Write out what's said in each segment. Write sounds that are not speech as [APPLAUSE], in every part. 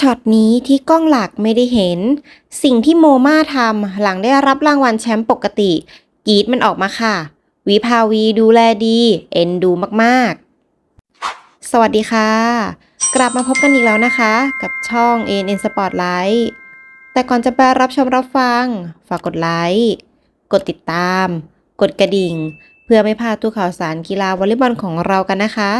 ช็อตนี้ที่กล้องหลักไม่ได้เห็น สิ่งที่โมมาทำหลังได้รับรางวัลแชมป์ปกติ กีดมันออกมาค่ะ วิภาวีดูแลดี เอ็นดูมากๆ สวัสดีค่ะ กลับมาพบกันอีกแล้วนะคะ กับช่อง ANN Spotlight แต่ก่อนจะไปรับชมรับฟัง ฝากกดไลค์กดติดตาม กดกระดิ่ง เพื่อไม่พลาดทุกข่าวสารกีฬาวอลเลย์บอลของเรากันนะคะ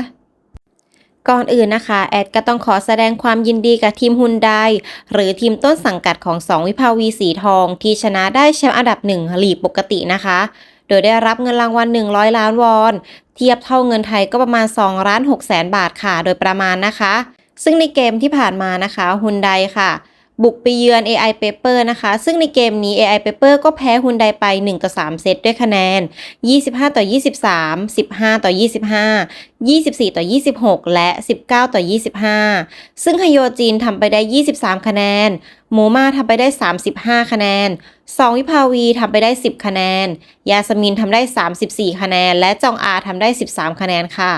ก่อนอื่นนะคะ แอดก็ต้องขอแสดงความยินดีกับทีมฮุนไดหรือทีมต้นสังกัดของ 2 วิภาวีสีทอง ที่ชนะได้แชมป์อันดับหนึ่งลีกปกตินะคะ โดยได้รับเงินรางวัล 100 ล้านวอน เทียบเท่าเงินไทยก็ประมาณ2ล้าน6แสนบาทค่ะ โดยประมาณนะคะ ซึ่งในเกมที่ผ่านมานะคะฮุนไดค่ะ บุกไปเยือน AI Paper นะคะ ซึ่งในเกมนี้ AI Paper ก็แพ้ฮุนไดไป 1 ต่อ 3 เซตด้วยคะแนน 25 ต่อ 23 15 ต่อ 25 24 ต่อ 26 และ 19 ต่อ 25 ซึ่งฮโยจีนทำไปได้ 23 คะแนน โมมาทำไปได้ 35 คะแนน2วิภาวีทำไปได้ 10 คะแนน ยาสมินทำได้ 34 คะแนน และจองอาทำได้ 13 คะแนนค่ะ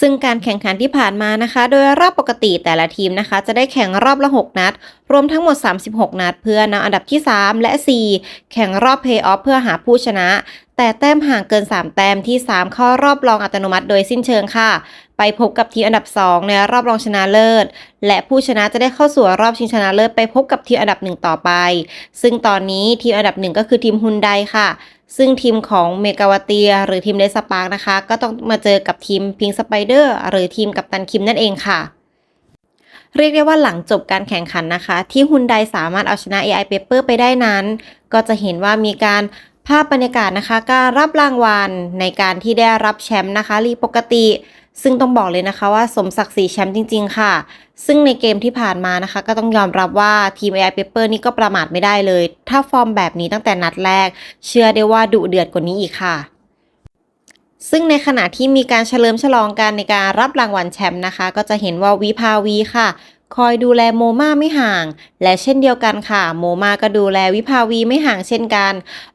ซึ่งการแข่งขันที่ผ่านมานะคะ โดยรอบปกติแต่ละทีมนะคะ จะได้แข่งรอบละ 6 นัด รวมทั้งหมด 36 นัด เพื่อนำอันดับที่ 3 และ 4 แข่งรอบเพย์ออฟเพื่อหาผู้ชนะ แต่แต้มห่างเกิน 3 แต้มที่ 3 เข้ารอบรองอัตโนมัติโดยสิ้นเชิงค่ะ ไปพบกับทีมอันดับ 2 ในรอบรองชนะเลิศ และผู้ชนะจะได้เข้าสู่รอบชิงชนะเลิศไปพบกับทีมอันดับ 1 ต่อไป ซึ่งตอนนี้ทีมอันดับ 1 ก็คือทีมฮุนไดค่ะ ซึ่งทีมของเมกาวาเตีย หรือทีมเลสปาร์กนะคะ ก็ต้องมาเจอกับทีมพิงสไปเดอร์หรือทีมกัปตันคิมนั่นเองค่ะ เรียกได้ว่าหลังจบการแข่งขันนะคะ ที่ฮุนไดสามารถเอาชนะ AI Paper ไปได้นั้น ก็จะเห็นว่ามีการภาพบรรยากาศนะคะ การรับรางวัลในการที่ได้รับแชมป์นะคะลีปกติ ซึ่งต้องบอกเลยนะคะว่าสมศักดิ์ศรีแชมป์จริง ๆ ค่ะ ซึ่งในเกมที่ผ่านมานะคะ ก็ต้องยอมรับว่าทีม AI Paper นี่ก็ประมาทไม่ได้เลย ถ้าฟอร์มแบบนี้ตั้งแต่นัดแรก เชื่อได้ว่าดุเดือดกว่านี้อีกค่ะซึ่งในขณะที่มีการเฉลิมฉลองกันในการรับรางวัลแชมป์นะคะ ก็จะเห็นว่าวิภาวีค่ะ คอยดูแลโมมาไม่ห่าง และเช่นเดียวกันค่ะ โมมาก็ดูแลวิภาวีไม่ห่างเช่นกัน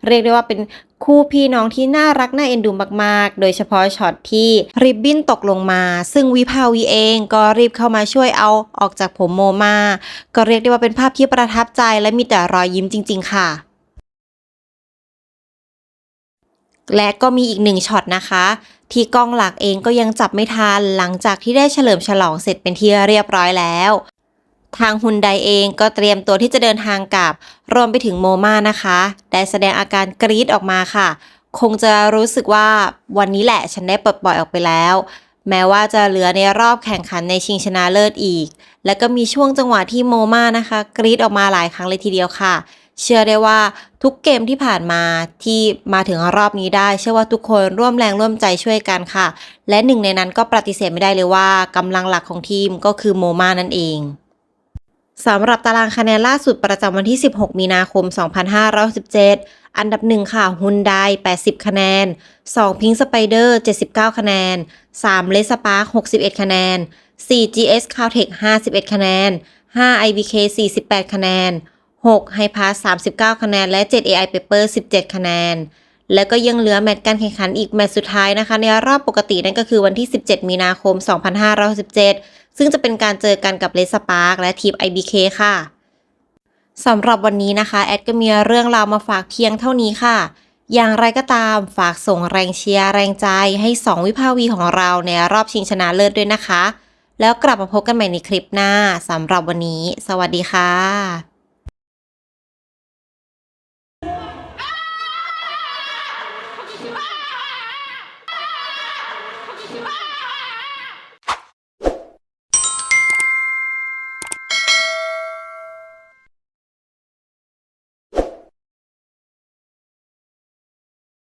เรียกได้ว่าเป็นคู่พี่น้องที่น่ารักน่าเอ็นดูมาก ๆ โดยเฉพาะช็อตที่ริบบิ้นตกลงมา ซึ่งวิภาวีเองก็รีบเข้ามาช่วยเอาออกจากผมโมมา ก็เรียกได้ว่าเป็นภาพที่ประทับใจและมีแต่รอยยิ้มจริง ๆ ค่ะ และก็มีอีกหนึ่งช็อตนะคะ ที่กล้องหลักเองก็ยังจับไม่ทันหลังจากที่ได้เฉลิมฉลองเสร็จเป็นที่เรียบร้อยแล้ว ทางฮุนไดเองก็เตรียมตัวที่จะเดินทางกลับ รวมไปถึงโมมานะคะ ได้แสดงอาการกรี๊ดออกมาค่ะ คงจะรู้สึกว่าวันนี้แหละฉันได้ปลดปล่อยออกไปแล้วแม้ว่าจะเหลือในรอบแข่งขันในชิงชนะเลิศอีก และก็มีช่วงจังหวะที่โมมานะคะ กรี๊ดออกมาหลายครั้งเลยทีเดียวค่ะ เชื่อได้ว่าทุกเกมที่ผ่านมาที่มาถึงรอบนี้ได้ เชื่อว่าทุกคนร่วมแรงร่วมใจช่วยกันค่ะ และหนึ่งในนั้นก็ปฏิเสธไม่ได้เลยว่ากำลังหลักของทีมก็คือโมมานั่นเองสำหรับตารางคะแนนล่าสุดประจำวันที่ 16 มีนาคม 2567อันดับ 1 ค่ะฮุนได80 คะแนน 2 พิงสไปเดอร์ 79 คะแนน 3 เลสปาร์ค61 คะแนน 4 GS c a l t e c h 51 คะแนน 5 IBK 48 คะแนน 6 h i p a s 39 คะแนน และ 7 AI Paper 17 คะแนน แล้วก็ยังเหลือแมตช์การแข่งขันอีกแมตช์สุดท้ายนะคะ ในรอบปกตินั่นก็คือวันที่ 17 มีนาคม 2567ซึ่งจะเป็นการเจอกันกับเลสปาร์กและทีม IBK ค่ะสำหรับวันนี้นะคะ แอดก็มีเรื่องราวมาฝากเพียงเท่านี้ค่ะ อย่างไรก็ตามฝากส่งแรงเชียร์แรงใจให้ 2 วิภาวีของเราในรอบชิงชนะเลิศด้วยนะคะ แล้วกลับมาพบกันใหม่ในคลิปหน้าสำหรับวันนี้ สวัสดีค่ะ Ah! [LAUGHS]